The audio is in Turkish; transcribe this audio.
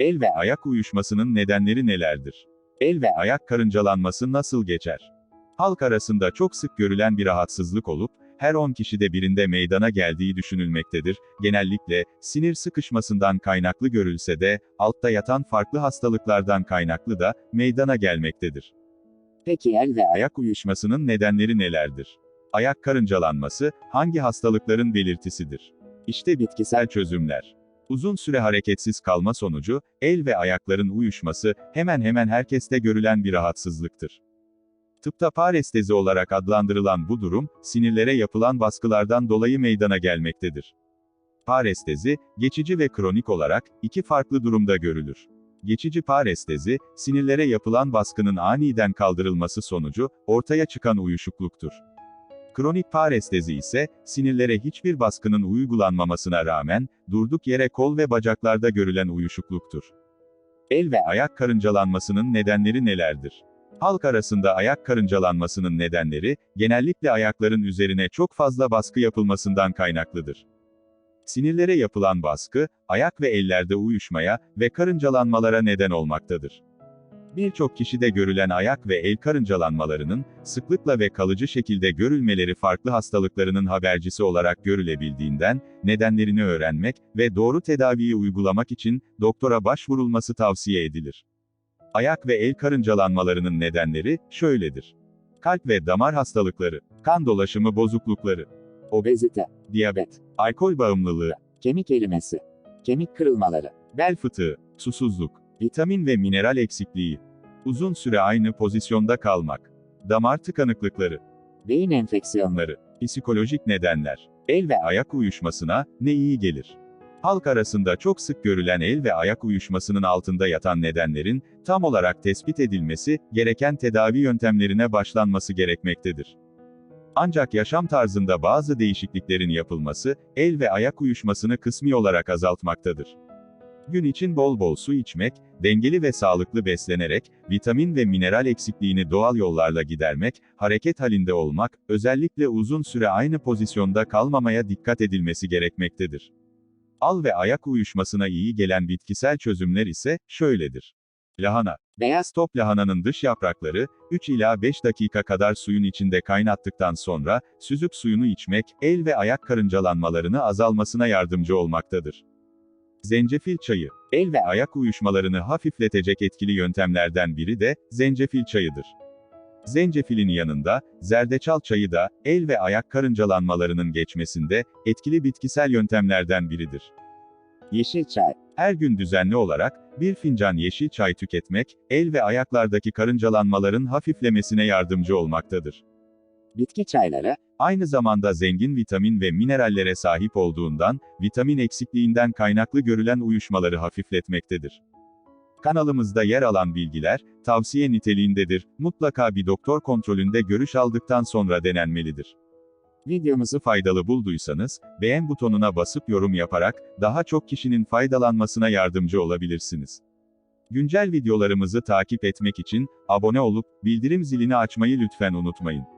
El ve ayak uyuşmasının nedenleri nelerdir? El ve ayak karıncalanması nasıl geçer? Halk arasında çok sık görülen bir rahatsızlık olup, her 10 kişide birinde meydana geldiği düşünülmektedir. Genellikle, sinir sıkışmasından kaynaklı görülse de, altta yatan farklı hastalıklardan kaynaklı da, meydana gelmektedir. Peki el ve ayak uyuşmasının nedenleri nelerdir? Ayak karıncalanması, hangi hastalıkların belirtisidir? İşte bitkisel çözümler. Uzun süre hareketsiz kalma sonucu, el ve ayakların uyuşması, hemen hemen herkeste görülen bir rahatsızlıktır. Tıpta parestezi olarak adlandırılan bu durum, sinirlere yapılan baskılardan dolayı meydana gelmektedir. Parestezi, geçici ve kronik olarak, iki farklı durumda görülür. Geçici parestezi, sinirlere yapılan baskının aniden kaldırılması sonucu, ortaya çıkan uyuşukluktur. Kronik parestezi ise, sinirlere hiçbir baskının uygulanmamasına rağmen, durduk yere kol ve bacaklarda görülen uyuşukluktur. El ve ayak karıncalanmasının nedenleri nelerdir? Halk arasında ayak karıncalanmasının nedenleri, genellikle ayakların üzerine çok fazla baskı yapılmasından kaynaklıdır. Sinirlere yapılan baskı, ayak ve ellerde uyuşmaya ve karıncalanmalara neden olmaktadır. Birçok kişide görülen ayak ve el karıncalanmalarının, sıklıkla ve kalıcı şekilde görülmeleri farklı hastalıklarının habercisi olarak görülebildiğinden, nedenlerini öğrenmek ve doğru tedaviyi uygulamak için, doktora başvurulması tavsiye edilir. Ayak ve el karıncalanmalarının nedenleri, şöyledir. Kalp ve damar hastalıkları, kan dolaşımı bozuklukları, obezite, diyabet, alkol bağımlılığı, kemik erimesi, kemik kırılmaları, bel fıtığı, susuzluk, vitamin ve mineral eksikliği, uzun süre aynı pozisyonda kalmak, damar tıkanıklıkları, beyin enfeksiyonları, onları, psikolojik nedenler, el ve ayak uyuşmasına ne iyi gelir? Halk arasında çok sık görülen el ve ayak uyuşmasının altında yatan nedenlerin, tam olarak tespit edilmesi, gereken tedavi yöntemlerine başlanması gerekmektedir. Ancak yaşam tarzında bazı değişikliklerin yapılması, el ve ayak uyuşmasını kısmi olarak azaltmaktadır. Gün için bol bol su içmek, dengeli ve sağlıklı beslenerek, vitamin ve mineral eksikliğini doğal yollarla gidermek, hareket halinde olmak, özellikle uzun süre aynı pozisyonda kalmamaya dikkat edilmesi gerekmektedir. Al ve ayak uyuşmasına iyi gelen bitkisel çözümler ise, şöyledir. Lahana. beyaz Top lahananın dış yaprakları, 3 ila 5 dakika kadar suyun içinde kaynattıktan sonra, süzüp suyunu içmek, el ve ayak karıncalanmalarını azalmasına yardımcı olmaktadır. Zencefil çayı. El ve ayak uyuşmalarını hafifletecek etkili yöntemlerden biri de, zencefil çayıdır. Zencefilin yanında, zerdeçal çayı da, el ve ayak karıncalanmalarının geçmesinde, etkili bitkisel yöntemlerden biridir. yeşil çay, Her gün düzenli olarak, bir fincan yeşil çay tüketmek, el ve ayaklardaki karıncalanmaların hafiflemesine yardımcı olmaktadır. Bitki çayları, Aynı zamanda zengin vitamin ve minerallere sahip olduğundan, vitamin eksikliğinden kaynaklı görülen uyuşmaları hafifletmektedir. Kanalımızda yer alan bilgiler, tavsiye niteliğindedir, mutlaka bir doktor kontrolünde görüş aldıktan sonra denenmelidir. Videomuzu faydalı bulduysanız, beğen butonuna basıp yorum yaparak, daha çok kişinin faydalanmasına yardımcı olabilirsiniz. Güncel videolarımızı takip etmek için, abone olup, bildirim zilini açmayı lütfen unutmayın.